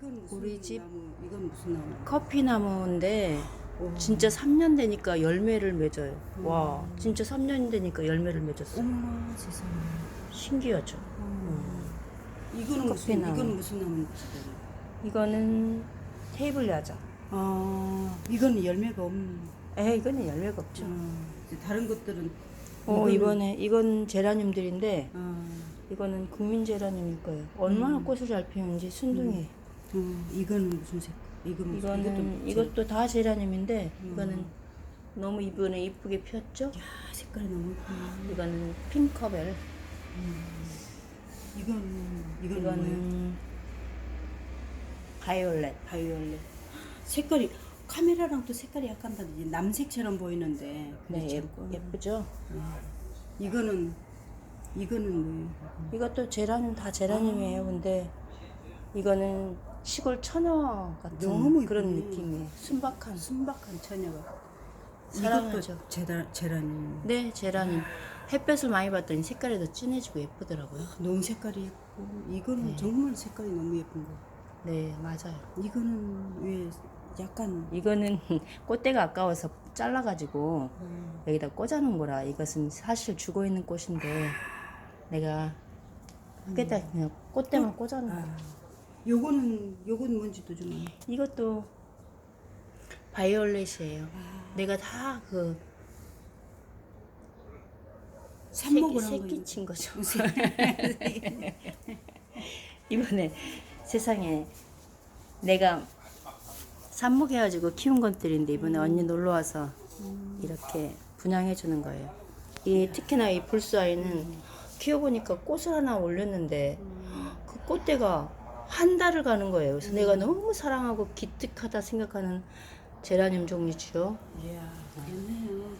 이건 무슨 우리 집 나무? 이건 무슨 나무? 커피 나무인데 오. 진짜 3년 되니까 열매를 맺어요. 와, 진짜 3년 되니까 열매를 맺었어. 어머나 세상에. 신기하죠. 이거는 커피 무슨 나무. 이건 무슨 나무? 이거는 테이블 야자. 아 이거는 열매가 없는. 에, 이거는 열매가 없죠. 아, 이제 다른 것들은. 어, 이거는- 이번에 이건 제라늄들인데 아, 이거는 국민 제라늄일 거예요. 얼마나 꽃을 잘 피우는지 순둥이. 어, 이거는 무슨 색? 이건 무슨? 이거는 이것도 이것도 다 제라늄인데 이거는 너무 이번에 이쁘게 피었죠? 야 색깔이 너무 예쁘네. 이거는 핑커벨. 이거는 이거는 뭐예요? 이거는 바이올렛. 바이올렛. 색깔이 카메라랑 또 색깔이 약간 다르지. 남색처럼 보이는데. 네, 그렇지 예, 않고. 예쁘죠? 이거는 이거는 뭐예요? 이것도 제라늄 다 제라늄이에요. 근데 이거는 시골 처녀 같은 너무 그런 이쁘네. 느낌이에요. 순박한. 순박한 처녀가. 사랑하죠. 이것도 제라 제라늄. 네, 제라늄. 햇볕을 많이 받더니 색깔이 더 진해지고 예쁘더라고요. 너무 색깔이 예쁘고 이거는 네. 정말 색깔이 너무 예쁜 거. 네, 맞아요. 이거는 왜 약간 이거는 꽃대가 아까워서 잘라가지고 음, 여기다 꽂아놓은 거라 이것은 사실 죽어 있는 꽃인데 내가 여기다 그냥 꽃대만 꽂아놓은 거야. 아, 요거는 요건 뭔지도 좀. 이것도 바이올렛이에요. 아. 내가 다그 삽목을 한 새끼 거. 친 거죠. 이번에 세상에 내가 삽목해가지고 키운 것들인데 이번에 언니 놀러 와서 이렇게 분양해 주는 거예요. 이 특히나 이 불수아이는 키워보니까 꽃을 하나 올렸는데 그 꽃대가 한 달을 가는 거예요. 그래서 내가 너무 사랑하고 기특하다 생각하는 제라늄 종류죠. 이야, 좋겠네요.